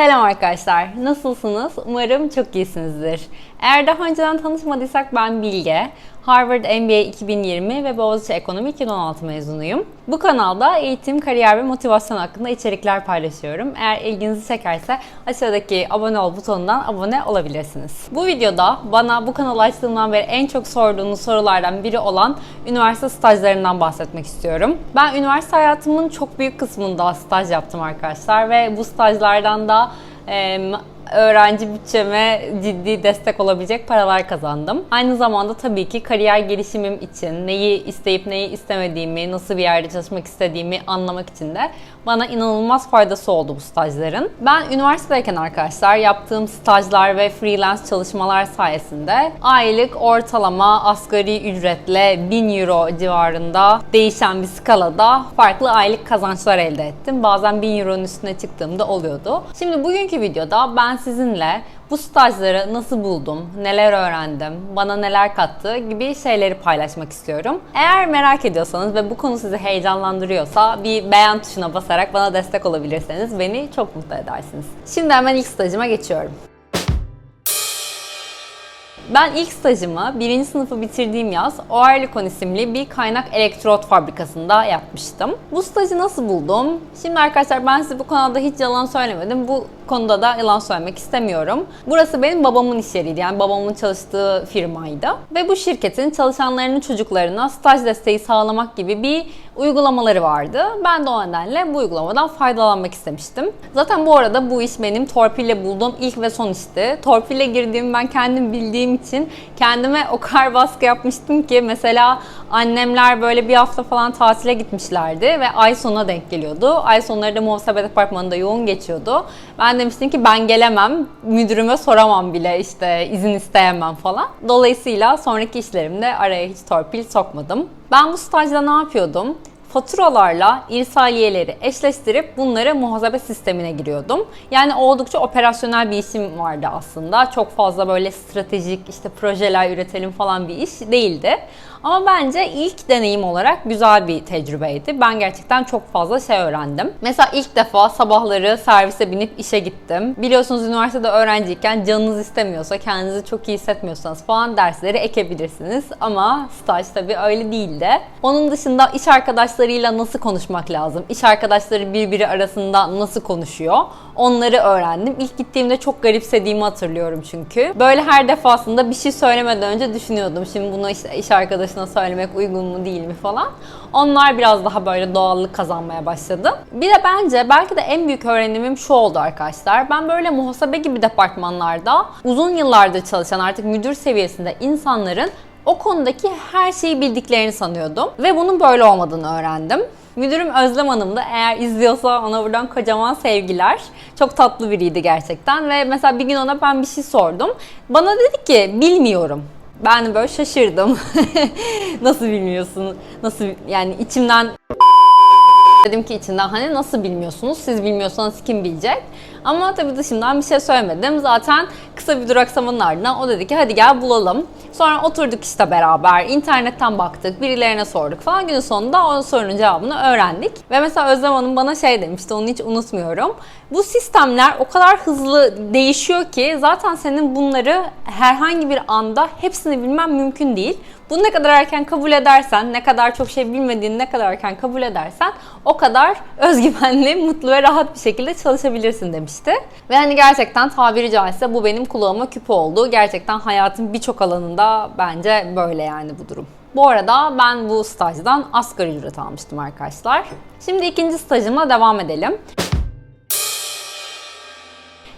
Selam arkadaşlar. Nasılsınız? Umarım çok iyisinizdir. Eğer daha önceden tanışmadıysak ben Bilge. Harvard MBA 2020 ve Boğaziçi Ekonomi 2016 mezunuyum. Bu kanalda eğitim, kariyer ve motivasyon hakkında içerikler paylaşıyorum. Eğer ilginizi çekerse aşağıdaki abone ol butonundan abone olabilirsiniz. Bu videoda bana bu kanalı açtığımdan beri en çok sorduğunuz sorulardan biri olan üniversite stajlarından bahsetmek istiyorum. Ben üniversite hayatımın çok büyük kısmında staj yaptım arkadaşlar ve bu stajlardan da em, öğrenci bütçeme ciddi destek olabilecek paralar kazandım. Aynı zamanda tabii ki kariyer gelişimim için neyi isteyip neyi istemediğimi, nasıl bir yerde çalışmak istediğimi anlamak için de bana inanılmaz faydası oldu bu stajların. Ben üniversitedeyken arkadaşlar yaptığım stajlar ve freelance çalışmalar sayesinde aylık ortalama asgari ücretle 1000 euro civarında değişen bir skalada farklı aylık kazançlar elde ettim. Bazen 1000 euronun üstüne çıktığımda oluyordu. Şimdi bugünkü videoda ben sizinle bu stajları nasıl buldum, neler öğrendim, bana neler kattı gibi şeyleri paylaşmak istiyorum. Eğer merak ediyorsanız ve bu konu sizi heyecanlandırıyorsa bir beğen tuşuna basarak bana destek olabilirseniz beni çok mutlu edersiniz. Şimdi hemen ilk stajıma geçiyorum. Ben ilk stajımı birinci sınıfı bitirdiğim yaz Oerlikon isimli bir kaynak elektrot fabrikasında yapmıştım. Bu stajı nasıl buldum? Şimdi arkadaşlar ben size bu kanalda hiç yalan söylemedim. Bu konuda da yalan söylemek istemiyorum. Burası benim babamın iş yeriydi. Yani babamın çalıştığı firmaydı. Ve bu şirketin çalışanlarının çocuklarına staj desteği sağlamak gibi bir uygulamaları vardı. Ben de o nedenle bu uygulamadan faydalanmak istemiştim. Zaten bu arada bu iş benim torpille bulduğum ilk ve son işti. Torpille girdiğimi ben kendim bildiğim için kendime o kadar baskı yapmıştım ki mesela annemler böyle bir hafta falan tatile gitmişlerdi ve ay sonuna denk geliyordu. Ay sonları da muhasebe departmanında yoğun geçiyordu. Ben demiştim ki ben gelemem, müdürüme soramam bile işte izin isteyemem falan. Dolayısıyla sonraki işlerimde araya hiç torpil sokmadım. Ben bu stajda ne yapıyordum? Faturalarla irsaliyeleri eşleştirip bunları muhasebe sistemine giriyordum. Yani oldukça operasyonel bir işim vardı aslında. Çok fazla böyle stratejik işte projeler üretelim falan bir iş değildi. Ama bence ilk deneyim olarak güzel bir tecrübeydi. Ben gerçekten çok fazla şey öğrendim. Mesela ilk defa sabahları servise binip işe gittim. Biliyorsunuz üniversitede öğrenciyken canınız istemiyorsa, kendinizi çok iyi hissetmiyorsanız falan dersleri ekebilirsiniz. Ama staj tabii öyle değildi. Onun dışında iş arkadaşlarıyla nasıl konuşmak lazım? İş arkadaşları birbiri arasında nasıl konuşuyor? Onları öğrendim. İlk gittiğimde çok garipsediğimi hatırlıyorum çünkü. Böyle her defasında bir şey söylemeden önce düşünüyordum. Şimdi bunu işte iş arkadaşına söylemek uygun mu değil mi falan. Onlar biraz daha böyle doğallık kazanmaya başladı. Bir de bence belki de en büyük öğrenimim şu oldu arkadaşlar. Ben böyle muhasebe gibi departmanlarda uzun yıllardır çalışan artık müdür seviyesinde insanların o konudaki her şeyi bildiklerini sanıyordum. Ve bunun böyle olmadığını öğrendim. Müdürüm Özlem Hanım da eğer izliyorsa ona buradan kocaman sevgiler. Çok tatlı biriydi gerçekten ve mesela bir gün ona ben bir şey sordum. Bana dedi ki bilmiyorum. Ben böyle şaşırdım. nasıl bilmiyorsun? Nasıl yani içimden Dedim ki içinden hani nasıl bilmiyorsunuz? Siz bilmiyorsanız kim bilecek? Ama tabii dışından bir şey söylemedim. Zaten kısa bir duraksamanın ardından o dedi ki hadi gel bulalım. Sonra oturduk işte beraber, internetten baktık, birilerine sorduk falan. Günün sonunda o sorunun cevabını öğrendik. Ve mesela Özlem Hanım bana şey demişti, onu hiç unutmuyorum. Bu sistemler o kadar hızlı değişiyor ki zaten senin bunları herhangi bir anda hepsini bilmen mümkün değil. Bunu ne kadar erken kabul edersen, ne kadar çok şey bilmediğini ne kadar erken kabul edersen o kadar özgüvenli, mutlu ve rahat bir şekilde çalışabilirsin demişti. Ve hani gerçekten tabiri caizse bu benim kulağıma küpe oldu. Gerçekten hayatın birçok alanında bence böyle yani bu durum. Bu arada ben bu stajdan asgari ücret almıştım arkadaşlar. Şimdi ikinci stajıma devam edelim.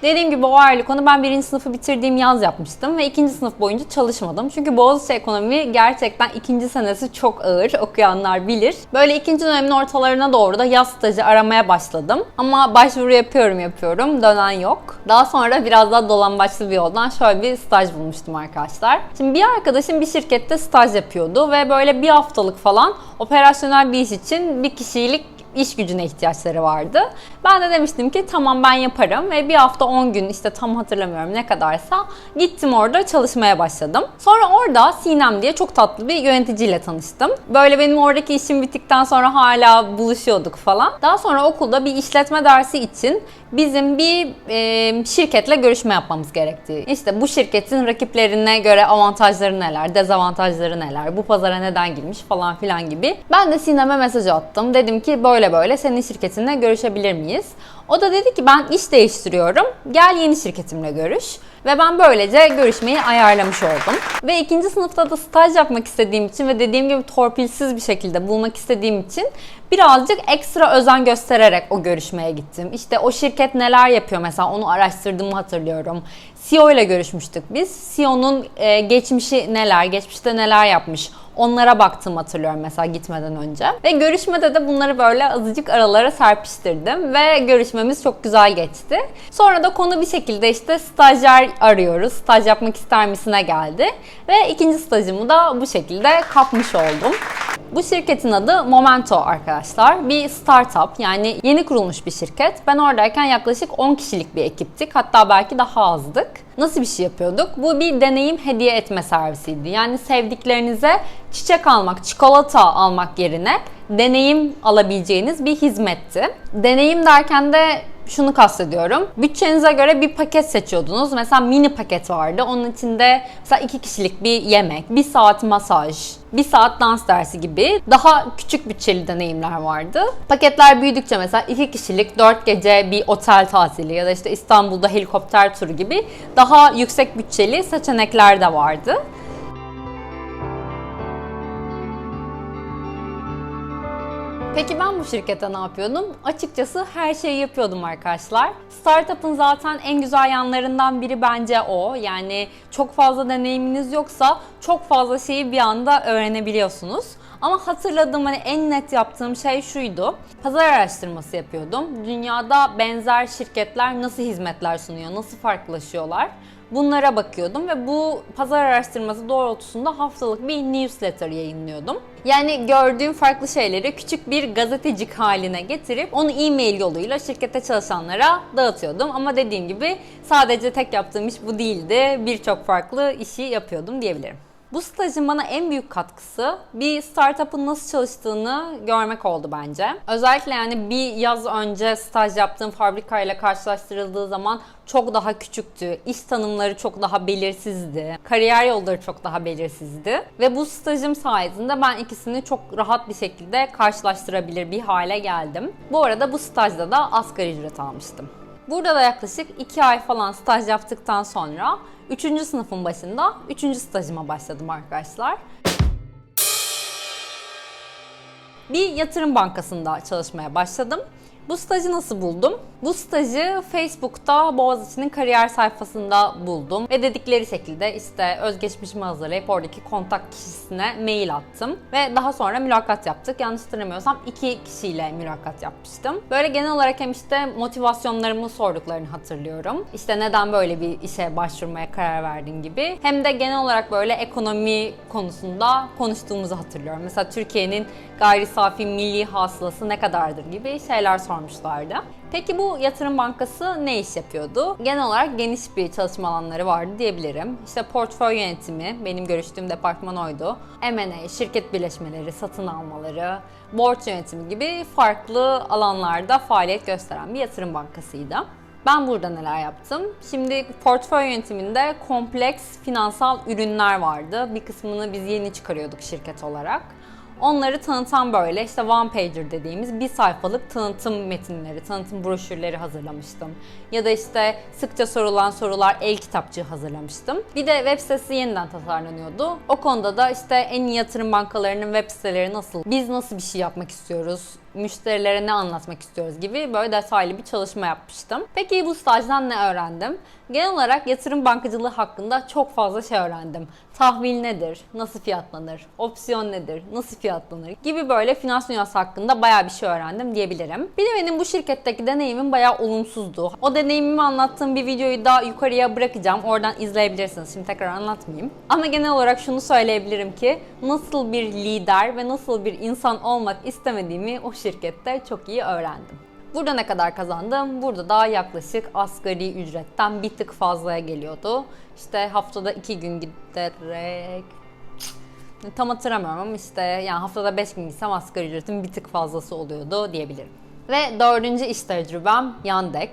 Dediğim gibi o aylık onu ben birinci sınıfı bitirdiğim yaz yapmıştım ve ikinci sınıf boyunca çalışmadım. Çünkü Boğaziçi Ekonomi gerçekten ikinci senesi çok ağır. Okuyanlar bilir. Böyle ikinci dönemin ortalarına doğru da yaz stajı aramaya başladım. Ama başvuru yapıyorum yapıyorum. Dönen yok. Daha sonra biraz daha dolambaçlı bir yoldan şöyle bir staj bulmuştum arkadaşlar. Şimdi bir arkadaşım bir şirkette staj yapıyordu ve böyle bir haftalık falan operasyonel bir iş için bir kişilik iş gücüne ihtiyaçları vardı. Ben de demiştim ki tamam ben yaparım ve bir hafta 10 gün işte tam hatırlamıyorum ne kadarsa gittim orada çalışmaya başladım. Sonra orada Sinem diye çok tatlı bir yöneticiyle tanıştım. Böyle benim oradaki işim bittikten sonra hala buluşuyorduk falan. Daha sonra okulda bir işletme dersi için bizim bir e, şirketle görüşme yapmamız gerektiği. İşte bu şirketin rakiplerine göre avantajları neler, dezavantajları neler, bu pazara neden girmiş falan filan gibi. Ben de Sinem'e mesaj attım. Dedim ki böyle böyle senin şirketinle görüşebilir miyiz? O da dedi ki ben iş değiştiriyorum. Gel yeni şirketimle görüş. Ve ben böylece görüşmeyi ayarlamış oldum. Ve ikinci sınıfta da staj yapmak istediğim için ve dediğim gibi torpilsiz bir şekilde bulmak istediğim için birazcık ekstra özen göstererek o görüşmeye gittim. İşte o şirket neler yapıyor mesela onu araştırdığımı hatırlıyorum. CEO ile görüşmüştük biz. CEO'nun e, geçmişi neler, geçmişte neler yapmış Onlara baktım hatırlıyorum mesela gitmeden önce. Ve görüşmede de bunları böyle azıcık aralara serpiştirdim ve görüşmemiz çok güzel geçti. Sonra da konu bir şekilde işte stajyer arıyoruz. Staj yapmak ister misine geldi. Ve ikinci stajımı da bu şekilde kapmış oldum. Bu şirketin adı Momento arkadaşlar. Bir startup yani yeni kurulmuş bir şirket. Ben oradayken yaklaşık 10 kişilik bir ekiptik. Hatta belki daha azdık. Nasıl bir şey yapıyorduk? Bu bir deneyim hediye etme servisiydi. Yani sevdiklerinize çiçek almak, çikolata almak yerine deneyim alabileceğiniz bir hizmetti. Deneyim derken de şunu kastediyorum. Bütçenize göre bir paket seçiyordunuz. Mesela mini paket vardı. Onun içinde mesela iki kişilik bir yemek, bir saat masaj, bir saat dans dersi gibi daha küçük bütçeli deneyimler vardı. Paketler büyüdükçe mesela iki kişilik dört gece bir otel tatili ya da işte İstanbul'da helikopter turu gibi daha yüksek bütçeli seçenekler de vardı. Peki ben bu şirkette ne yapıyordum? Açıkçası her şeyi yapıyordum arkadaşlar. Startup'ın zaten en güzel yanlarından biri bence o. Yani çok fazla deneyiminiz yoksa çok fazla şeyi bir anda öğrenebiliyorsunuz. Ama hatırladığım hani en net yaptığım şey şuydu. Pazar araştırması yapıyordum. Dünyada benzer şirketler nasıl hizmetler sunuyor, nasıl farklılaşıyorlar? Bunlara bakıyordum ve bu pazar araştırması doğrultusunda haftalık bir newsletter yayınlıyordum. Yani gördüğüm farklı şeyleri küçük bir gazetecik haline getirip onu e-mail yoluyla şirkette çalışanlara dağıtıyordum. Ama dediğim gibi sadece tek yaptığım iş bu değildi. Birçok farklı işi yapıyordum diyebilirim. Bu stajın bana en büyük katkısı bir startup'ın nasıl çalıştığını görmek oldu bence. Özellikle yani bir yaz önce staj yaptığım fabrikayla karşılaştırıldığı zaman çok daha küçüktü. İş tanımları çok daha belirsizdi. Kariyer yolları çok daha belirsizdi. Ve bu stajım sayesinde ben ikisini çok rahat bir şekilde karşılaştırabilir bir hale geldim. Bu arada bu stajda da asgari ücret almıştım. Burada da yaklaşık 2 ay falan staj yaptıktan sonra 3. sınıfın başında 3. stajıma başladım arkadaşlar. Bir yatırım bankasında çalışmaya başladım. Bu stajı nasıl buldum? Bu stajı Facebook'ta Boğaziçi'nin kariyer sayfasında buldum. Ve dedikleri şekilde işte özgeçmişimi hazırlayıp oradaki kontak kişisine mail attım. Ve daha sonra mülakat yaptık. Yanlış hatırlamıyorsam iki kişiyle mülakat yapmıştım. Böyle genel olarak hem işte motivasyonlarımı sorduklarını hatırlıyorum. İşte neden böyle bir işe başvurmaya karar verdin gibi. Hem de genel olarak böyle ekonomi konusunda konuştuğumuzu hatırlıyorum. Mesela Türkiye'nin gayri safi milli hasılası ne kadardır gibi şeyler sormuşlardı. Peki bu yatırım bankası ne iş yapıyordu? Genel olarak geniş bir çalışma alanları vardı diyebilirim. İşte portföy yönetimi, benim görüştüğüm departman oydu. M&A, şirket birleşmeleri, satın almaları, borç yönetimi gibi farklı alanlarda faaliyet gösteren bir yatırım bankasıydı. Ben burada neler yaptım? Şimdi portföy yönetiminde kompleks finansal ürünler vardı. Bir kısmını biz yeni çıkarıyorduk şirket olarak. Onları tanıtan böyle işte one pager dediğimiz bir sayfalık tanıtım metinleri, tanıtım broşürleri hazırlamıştım. Ya da işte sıkça sorulan sorular el kitapçığı hazırlamıştım. Bir de web sitesi yeniden tasarlanıyordu. O konuda da işte en iyi yatırım bankalarının web siteleri nasıl, biz nasıl bir şey yapmak istiyoruz, müşterilere ne anlatmak istiyoruz gibi böyle detaylı bir çalışma yapmıştım. Peki bu stajdan ne öğrendim? Genel olarak yatırım bankacılığı hakkında çok fazla şey öğrendim. Tahvil nedir? Nasıl fiyatlanır? Opsiyon nedir? Nasıl fiyatlanır? Gibi böyle finans dünyası hakkında bayağı bir şey öğrendim diyebilirim. Bir de benim bu şirketteki deneyimim bayağı olumsuzdu. O deneyimimi anlattığım bir videoyu da yukarıya bırakacağım. Oradan izleyebilirsiniz. Şimdi tekrar anlatmayayım. Ama genel olarak şunu söyleyebilirim ki nasıl bir lider ve nasıl bir insan olmak istemediğimi o şirkette çok iyi öğrendim. Burada ne kadar kazandım? Burada da yaklaşık asgari ücretten bir tık fazlaya geliyordu. İşte haftada iki gün giderek tam hatırlamıyorum ama işte yani haftada 5 gün gitsem asgari ücretin bir tık fazlası oluyordu diyebilirim. Ve dördüncü iş tecrübem Yandex.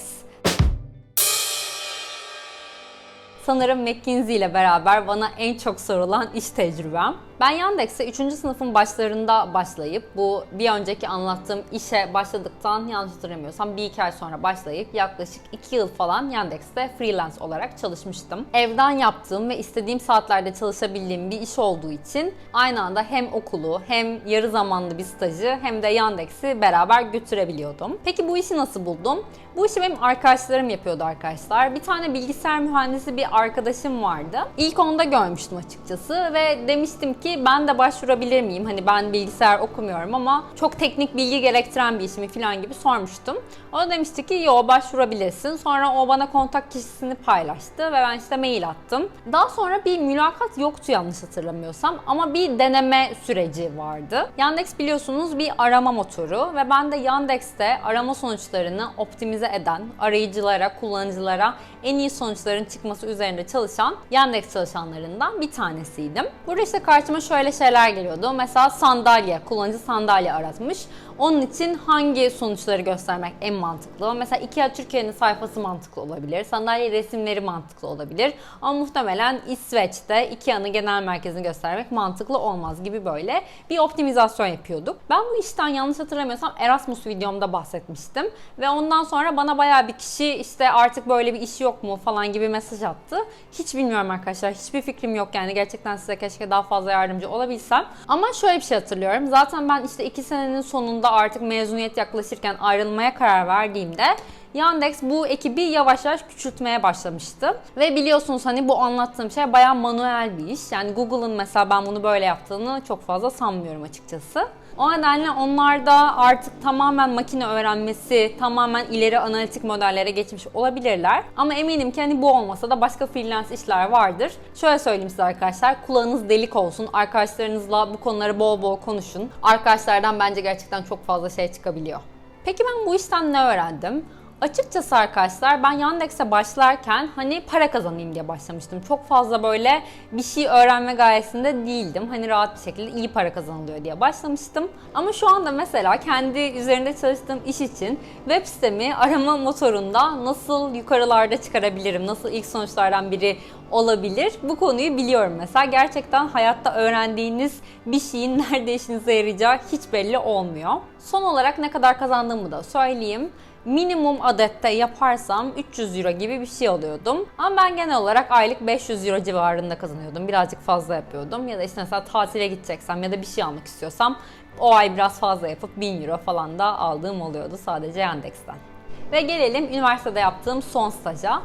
Sanırım McKinsey ile beraber bana en çok sorulan iş tecrübem. Ben Yandex'e 3. sınıfın başlarında başlayıp bu bir önceki anlattığım işe başladıktan yanlış hatırlamıyorsam bir iki ay sonra başlayıp yaklaşık 2 yıl falan Yandex'te freelance olarak çalışmıştım. Evden yaptığım ve istediğim saatlerde çalışabildiğim bir iş olduğu için aynı anda hem okulu hem yarı zamanlı bir stajı hem de Yandex'i beraber götürebiliyordum. Peki bu işi nasıl buldum? Bu işi benim arkadaşlarım yapıyordu arkadaşlar. Bir tane bilgisayar mühendisi bir arkadaşım vardı. İlk onda görmüştüm açıkçası ve demiştim ki ben de başvurabilir miyim? Hani ben bilgisayar okumuyorum ama çok teknik bilgi gerektiren bir iş mi falan gibi sormuştum. O da demişti ki yo başvurabilirsin. Sonra o bana kontak kişisini paylaştı ve ben işte mail attım. Daha sonra bir mülakat yoktu yanlış hatırlamıyorsam ama bir deneme süreci vardı. Yandex biliyorsunuz bir arama motoru ve ben de Yandex'te arama sonuçlarını optimize eden, arayıcılara, kullanıcılara en iyi sonuçların çıkması üzerinde çalışan Yandex çalışanlarından bir tanesiydim. Burada işte karşıma şöyle şeyler geliyordu. Mesela sandalye, kullanıcı sandalye aratmış. Onun için hangi sonuçları göstermek en mantıklı? Mesela IKEA Türkiye'nin sayfası mantıklı olabilir. Sandalye resimleri mantıklı olabilir. Ama muhtemelen İsveç'te IKEA'nın genel merkezini göstermek mantıklı olmaz gibi böyle bir optimizasyon yapıyorduk. Ben bu işten yanlış hatırlamıyorsam Erasmus videomda bahsetmiştim. Ve ondan sonra bana bayağı bir kişi işte artık böyle bir iş yok mu falan gibi mesaj attı. Hiç bilmiyorum arkadaşlar. Hiçbir fikrim yok yani. Gerçekten size keşke daha fazla yardımcı olabilsem. Ama şöyle bir şey hatırlıyorum. Zaten ben işte iki senenin sonunda artık mezuniyet yaklaşırken ayrılmaya karar verdiğimde Yandex bu ekibi yavaş yavaş küçültmeye başlamıştı. Ve biliyorsunuz hani bu anlattığım şey bayağı manuel bir iş. Yani Google'ın mesela ben bunu böyle yaptığını çok fazla sanmıyorum açıkçası. O nedenle onlar da artık tamamen makine öğrenmesi, tamamen ileri analitik modellere geçmiş olabilirler. Ama eminim ki hani bu olmasa da başka freelance işler vardır. Şöyle söyleyeyim size arkadaşlar, kulağınız delik olsun. Arkadaşlarınızla bu konuları bol bol konuşun. Arkadaşlardan bence gerçekten çok fazla şey çıkabiliyor. Peki ben bu işten ne öğrendim? Açıkçası arkadaşlar ben Yandex'e başlarken hani para kazanayım diye başlamıştım. Çok fazla böyle bir şey öğrenme gayesinde değildim. Hani rahat bir şekilde iyi para kazanılıyor diye başlamıştım. Ama şu anda mesela kendi üzerinde çalıştığım iş için web sitemi arama motorunda nasıl yukarılarda çıkarabilirim, nasıl ilk sonuçlardan biri olabilir. Bu konuyu biliyorum mesela. Gerçekten hayatta öğrendiğiniz bir şeyin nerede işinize yarayacağı hiç belli olmuyor. Son olarak ne kadar kazandığımı da söyleyeyim minimum adette yaparsam 300 euro gibi bir şey alıyordum. Ama ben genel olarak aylık 500 euro civarında kazanıyordum. Birazcık fazla yapıyordum. Ya da işte mesela tatile gideceksem ya da bir şey almak istiyorsam o ay biraz fazla yapıp 1000 euro falan da aldığım oluyordu sadece Yandex'ten. Ve gelelim üniversitede yaptığım son staja.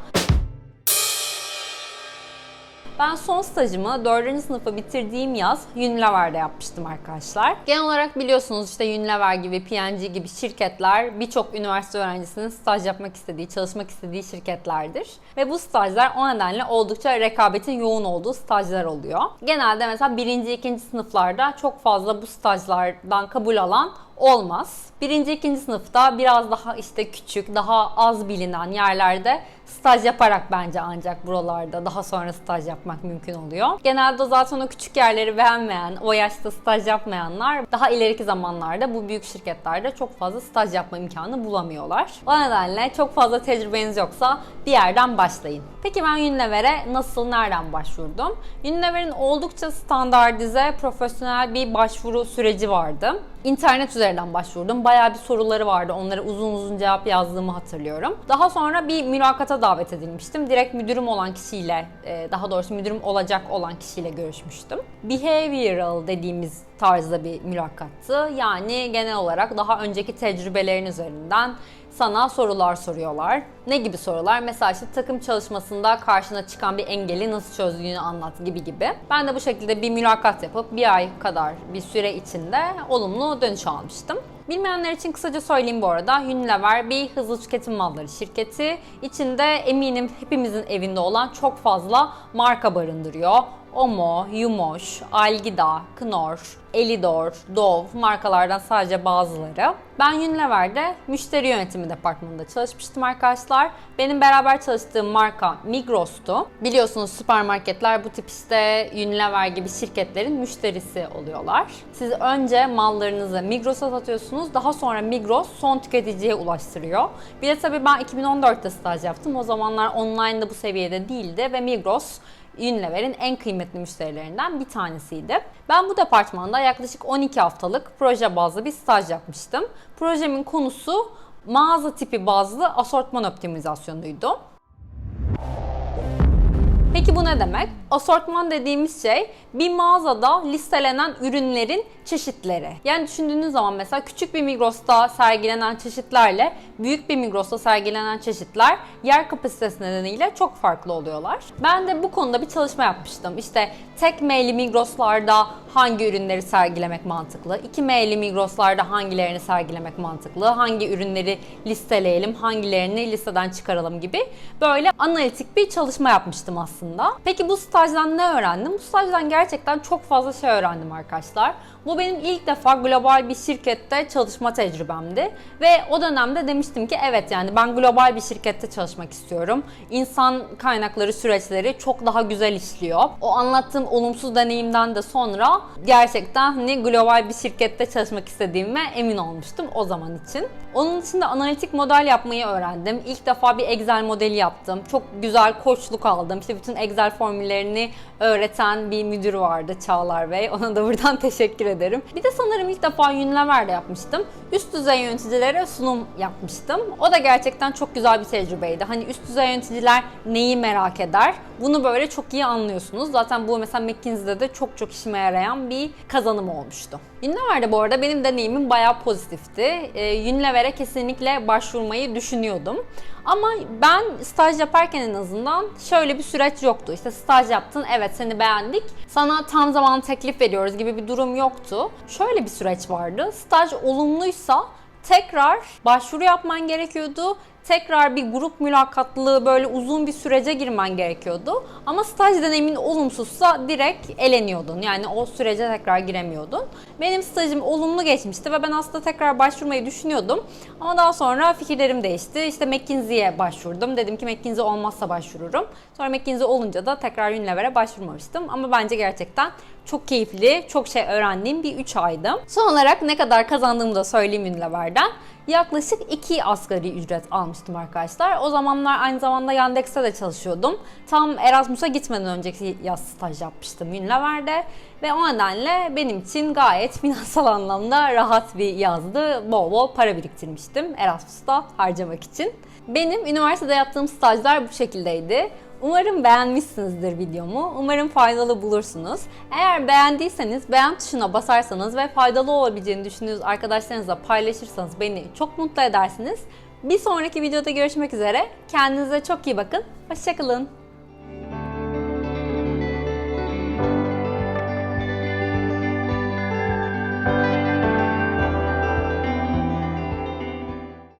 Ben son stajımı 4. sınıfı bitirdiğim yaz Unilever'de yapmıştım arkadaşlar. Genel olarak biliyorsunuz işte Unilever gibi, P&G gibi şirketler birçok üniversite öğrencisinin staj yapmak istediği, çalışmak istediği şirketlerdir. Ve bu stajlar o nedenle oldukça rekabetin yoğun olduğu stajlar oluyor. Genelde mesela 1. 2. sınıflarda çok fazla bu stajlardan kabul alan olmaz. Birinci, ikinci sınıfta biraz daha işte küçük, daha az bilinen yerlerde staj yaparak bence ancak buralarda daha sonra staj yapmak mümkün oluyor. Genelde zaten o küçük yerleri beğenmeyen, o yaşta staj yapmayanlar daha ileriki zamanlarda bu büyük şirketlerde çok fazla staj yapma imkanı bulamıyorlar. O nedenle çok fazla tecrübeniz yoksa bir yerden başlayın. Peki ben Unilever'e nasıl, nereden başvurdum? Unilever'in oldukça standartize, profesyonel bir başvuru süreci vardı. İnternet üzerinden başvurdum. Bayağı bir soruları vardı. Onlara uzun uzun cevap yazdığımı hatırlıyorum. Daha sonra bir mülakata davet edilmiştim. Direkt müdürüm olan kişiyle, e, daha doğrusu müdürüm olacak olan kişiyle görüşmüştüm. Behavioral dediğimiz tarzda bir mülakattı. Yani genel olarak daha önceki tecrübelerin üzerinden sana sorular soruyorlar. Ne gibi sorular? Mesela işte takım çalışmasında karşına çıkan bir engeli nasıl çözdüğünü anlat gibi gibi. Ben de bu şekilde bir mülakat yapıp bir ay kadar bir süre içinde olumlu dönüş almıştım. Bilmeyenler için kısaca söyleyeyim bu arada. Unilever bir hızlı tüketim malları şirketi. İçinde eminim hepimizin evinde olan çok fazla marka barındırıyor. Omo, Yumoş, Algida, Knorr, Elidor, Dove markalardan sadece bazıları. Ben Unilever'de müşteri yönetimi departmanında çalışmıştım arkadaşlar. Benim beraber çalıştığım marka Migros'tu. Biliyorsunuz süpermarketler bu tip işte Unilever gibi şirketlerin müşterisi oluyorlar. Siz önce mallarınızı Migros'a satıyorsunuz. Daha sonra Migros son tüketiciye ulaştırıyor. Bir de tabii ben 2014'te staj yaptım. O zamanlar online'da bu seviyede değildi ve Migros Unilever'in en kıymetli müşterilerinden bir tanesiydi. Ben bu departmanda yaklaşık 12 haftalık proje bazlı bir staj yapmıştım. Projemin konusu mağaza tipi bazlı asortman optimizasyonuydu. Peki bu ne demek? Asortman dediğimiz şey bir mağazada listelenen ürünlerin çeşitleri. Yani düşündüğünüz zaman mesela küçük bir Migros'ta sergilenen çeşitlerle büyük bir Migros'ta sergilenen çeşitler yer kapasitesi nedeniyle çok farklı oluyorlar. Ben de bu konuda bir çalışma yapmıştım. İşte tek maili Migros'larda hangi ürünleri sergilemek mantıklı, iki maili Migros'larda hangilerini sergilemek mantıklı, hangi ürünleri listeleyelim, hangilerini listeden çıkaralım gibi böyle analitik bir çalışma yapmıştım aslında. Peki bu stajdan ne öğrendim? Bu stajdan gerçekten çok fazla şey öğrendim arkadaşlar. Bu benim ilk defa global bir şirkette çalışma tecrübemdi. Ve o dönemde demiştim ki evet yani ben global bir şirkette çalışmak istiyorum. İnsan kaynakları süreçleri çok daha güzel işliyor. O anlattığım olumsuz deneyimden de sonra gerçekten hani global bir şirkette çalışmak istediğime emin olmuştum o zaman için. Onun dışında analitik model yapmayı öğrendim. İlk defa bir Excel modeli yaptım. Çok güzel koçluk aldım. İşte bütün Excel formüllerini öğreten bir müdür vardı Çağlar Bey. Ona da buradan teşekkür ederim. Bir de sanırım ilk defa Unilever'de yapmıştım. Üst düzey yöneticilere sunum yapmıştım. O da gerçekten çok güzel bir tecrübeydi. Hani üst düzey yöneticiler neyi merak eder? Bunu böyle çok iyi anlıyorsunuz. Zaten bu mesela McKinsey'de de çok çok işime yarayan bir kazanım olmuştu. Unilever'de bu arada benim deneyimim bayağı pozitifti. Ee, Unilever'e kesinlikle başvurmayı düşünüyordum. Ama ben staj yaparken en azından şöyle bir süreç yoktu. İşte staj yaptın, evet seni beğendik, sana tam zaman teklif veriyoruz gibi bir durum yoktu. Şöyle bir süreç vardı. Staj olumluysa tekrar başvuru yapman gerekiyordu. Tekrar bir grup mülakatlı böyle uzun bir sürece girmen gerekiyordu. Ama staj deneyimin olumsuzsa direkt eleniyordun. Yani o sürece tekrar giremiyordun. Benim stajım olumlu geçmişti ve ben aslında tekrar başvurmayı düşünüyordum. Ama daha sonra fikirlerim değişti. İşte McKinsey'ye başvurdum. Dedim ki McKinsey olmazsa başvururum. Sonra McKinsey olunca da tekrar Unilever'e başvurmamıştım. Ama bence gerçekten çok keyifli, çok şey öğrendiğim bir 3 aydı. Son olarak ne kadar kazandığımı da söyleyeyim Unilever'den. Yaklaşık 2 asgari ücret almıştım arkadaşlar. O zamanlar aynı zamanda Yandex'te de çalışıyordum. Tam Erasmus'a gitmeden önceki yaz staj yapmıştım Unilever'de. Ve o nedenle benim için gayet finansal anlamda rahat bir yazdı. Bol bol para biriktirmiştim Erasmus'ta harcamak için. Benim üniversitede yaptığım stajlar bu şekildeydi. Umarım beğenmişsinizdir videomu. Umarım faydalı bulursunuz. Eğer beğendiyseniz beğen tuşuna basarsanız ve faydalı olabileceğini düşündüğünüz arkadaşlarınızla paylaşırsanız beni çok mutlu edersiniz. Bir sonraki videoda görüşmek üzere. Kendinize çok iyi bakın. Hoşçakalın.